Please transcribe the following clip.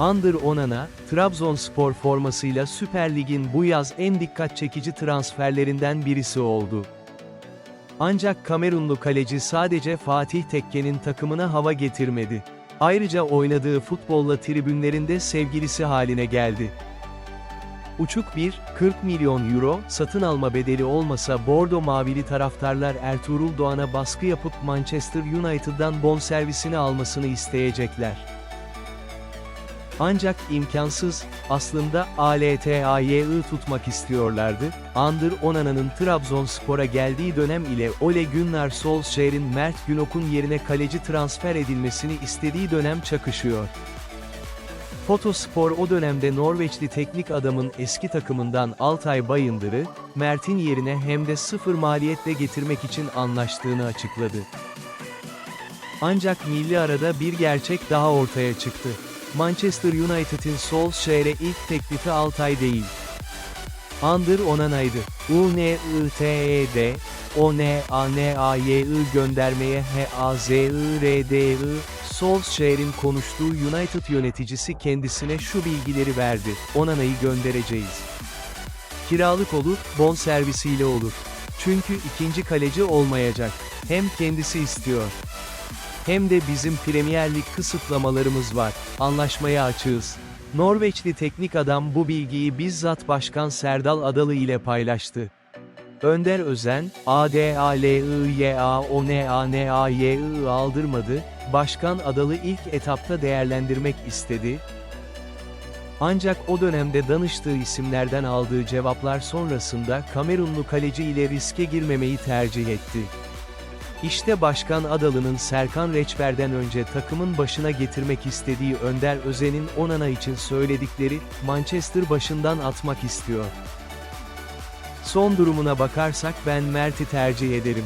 Under Onana, Trabzonspor formasıyla Süper Lig'in bu yaz en dikkat çekici transferlerinden birisi oldu. Ancak Kamerunlu kaleci sadece Fatih Tekke'nin takımına hava getirmedi. Ayrıca oynadığı futbolla tribünlerinde sevgilisi haline geldi. Uçuk bir, 40 milyon euro, satın alma bedeli olmasa Bordo Mavili taraftarlar Ertuğrul Doğan'a baskı yapıp Manchester United'dan bonservisini almasını isteyecekler. Ancak imkansız, aslında ALTAY'ı tutmak istiyorlardı. Under Onana'nın Trabzonspor'a geldiği dönem ile Ole Gunnar Solskjaer'in Mert Günok'un yerine kaleci transfer edilmesini istediği dönem çakışıyor. Fotospor o dönemde Norveçli teknik adamın eski takımından Altay Bayındır'ı, Mert'in yerine hem de sıfır maliyetle getirmek için anlaştığını açıkladı. Ancak milli arada bir gerçek daha ortaya çıktı. Manchester United'in Solskjaer'e ilk teklifi Altay değil. Under Onana'ydı. U-N-I-T-E-D, O-N-A-N-A-Y-I göndermeye H-A-Z-I-R-D-I, Solskjaer'in konuştuğu United yöneticisi kendisine şu bilgileri verdi. Onana'yı göndereceğiz. Kiralık olur, bon servisiyle olur. Çünkü ikinci kaleci olmayacak. Hem kendisi istiyor. Hem de bizim Premier kısıtlamalarımız var. Anlaşmaya açığız. Norveçli teknik adam bu bilgiyi bizzat Başkan Serdal Adalı ile paylaştı. Önder Özen, ADALIYAONANAYI aldırmadı, Başkan Adalı ilk etapta değerlendirmek istedi. Ancak o dönemde danıştığı isimlerden aldığı cevaplar sonrasında Kamerunlu kaleci ile riske girmemeyi tercih etti. İşte Başkan Adalı'nın Serkan Reçber'den önce takımın başına getirmek istediği Önder Özen'in Onana için söyledikleri, Manchester başından atmak istiyor. Son durumuna bakarsak ben Mert'i tercih ederim.